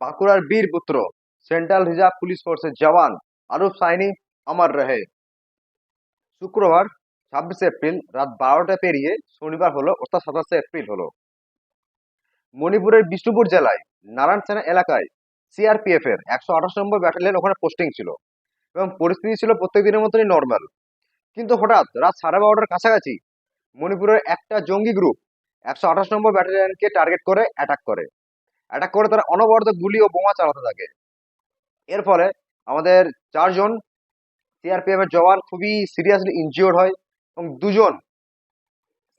বাঁকুড়ার বীর পুত্র, সেন্ট্রাল রিজার্ভ পুলিশ ফোর্সের জওয়ান আরুফ সাইনি আমার রহে। শুক্রবার ছাব্বিশে এপ্রিল রাত বারোটা পেরিয়ে শনিবার হলো, অর্থাৎ সাতাশে এপ্রিল হলো। মণিপুরের বিষ্ণুপুর জেলায় নারায়ণসেনা এলাকায় সিআরপিএফ এর একশো আঠাশ নম্বর ব্যাটালিয়ন ওখানে পোস্টিং ছিল এবং পরিস্থিতি ছিল প্রত্যেক দিনের মতনই নর্মাল কিন্তু হঠাৎ রাত সাড়ে বারোটার কাছাকাছি মণিপুরের একটা জঙ্গি গ্রুপ একশো আঠাশ নম্বর ব্যাটালিয়নকে টার্গেট করে অ্যাটাক করে। অ্যাটাক করে তারা অনবরত গুলি ও বোমা চালাতে থাকে। এর ফলে আমাদের চারজন সিআরপিএফ এর জওয়ান খুবই সিরিয়াসলি ইনজিওর্ড হয় এবং দুজন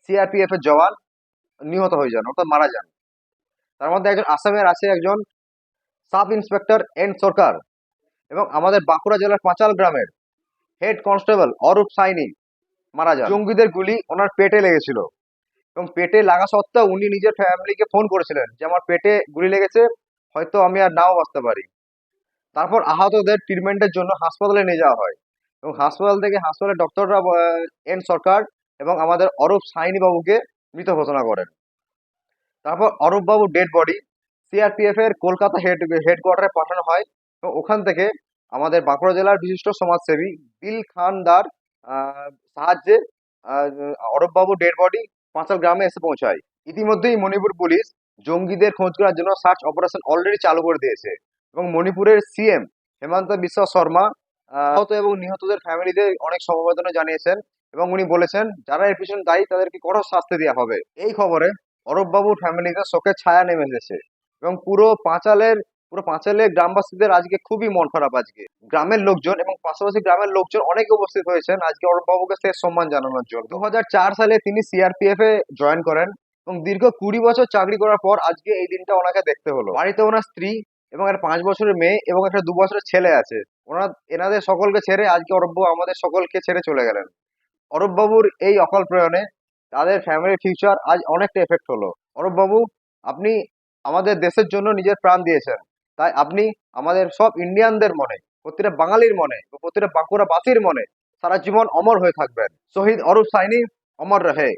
সিআরপিএফ এর জওয়ান নিহত হয়ে যান, অর্থাৎ মারা যান। তার মধ্যে একজন আসামের, আছে একজন সাব ইন্সপেক্টর এন সরকার এবং আমাদের বাঁকুড়া জেলার পাঁচাল গ্রামের হেড কনস্টেবল অরূপ সাইনি মারা যান। জঙ্গিদের গুলি ওনার পেটে লেগেছিল। এবং পেটে লাগা সত্ত্বেও উনি নিজের ফ্যামিলিকে ফোন করেছিলেন যে, আমার পেটে গুলি লেগেছে, হয়তো আমি আর নাও বাঁচতে পারি। তারপর আহতদের ট্রিটমেন্টের জন্য হাসপাতালে নিয়ে যাওয়া হয়। এবং হাসপাতাল থেকে হাসপাতালের ডক্টররা এন সরকার এবং আমাদের অরূপ সাইনি বাবুকে মৃত ঘোষণা করেন। তারপর অরূপ বাবু ডেড বডি সিআরপিএফ এর কলকাতা হেড হেডকোয়ার্টারে পাঠানো হয়। এবং ওখান থেকে আমাদের বাঁকুড়া জেলার বিশিষ্ট সমাজসেবী বিল খানদার সাহায্যে অরূপ বাবু ডেড বডি পাঁচাল গ্রামে এসে পৌঁছায়। ইতিমধ্যেই মণিপুর পুলিশ জঙ্গিদের খোঁজ করার জন্য সার্চ অপারেশন অলরেডি চালু করে দিয়েছে এবং মণিপুরের সিএম হেমন্ত বিশ্ব শর্মা আহত এবং নিহতদের ফ্যামিলিদের অনেক সমবেদনা জানিয়েছেন এবং উনি বলেছেন, যারা এর পিছনে দায়ী, তাদেরকে কঠোর শাস্তি দেওয়া হবে। এই খবরে অরূপ বাবুর ফ্যামিলিতে শোকের ছায়া নেমে এসেছে এবং পুরো পাঁচালের পুরো পাঁচালের গ্রামবাসীদের আজকে খুবই মন খারাপ আজকে। গ্রামের লোকজন এবং পাশাপাশি গ্রামের লোকজন অনেকে উপস্থিত হয়েছেন। আজকে অরূপ বাবুকে সম্মান জানানোর জন্য। দু হাজার চার সালে তিনি সিআরপিএফ এ জয়েন করেন এবং দীর্ঘ কুড়ি বছর চাকরি করার পর আজকে এই দিনটা ওনাকে দেখতে হলো। বাড়িতে ওনার স্ত্রী এবং একটা পাঁচ বছরের মেয়ে এবং একটা দু বছরের ছেলে আছে। ওনার, এনাদের সকলকে ছেড়ে আজকে অরূপবাবু আমাদের সকলকে ছেড়ে চলে গেলেন। অরূপবাবুর এই অকাল প্রয়াণে তাদের ফ্যামিলির ফিউচার আজ অনেকটা এফেক্ট হলো। অরূপবাবু আপনি আমাদের দেশের জন্য নিজের প্রাণ দিয়েছেন। তাই আপনি আমাদের সব ইন্ডিয়ানদের মনে, প্রতিটা বাঙালির মনে প্রতিটা বাঁকুড়াবাসীর মনে সারা জীবন অমর হয়ে থাকবেন। শহীদ অরূপ সাইনি অমর রহে।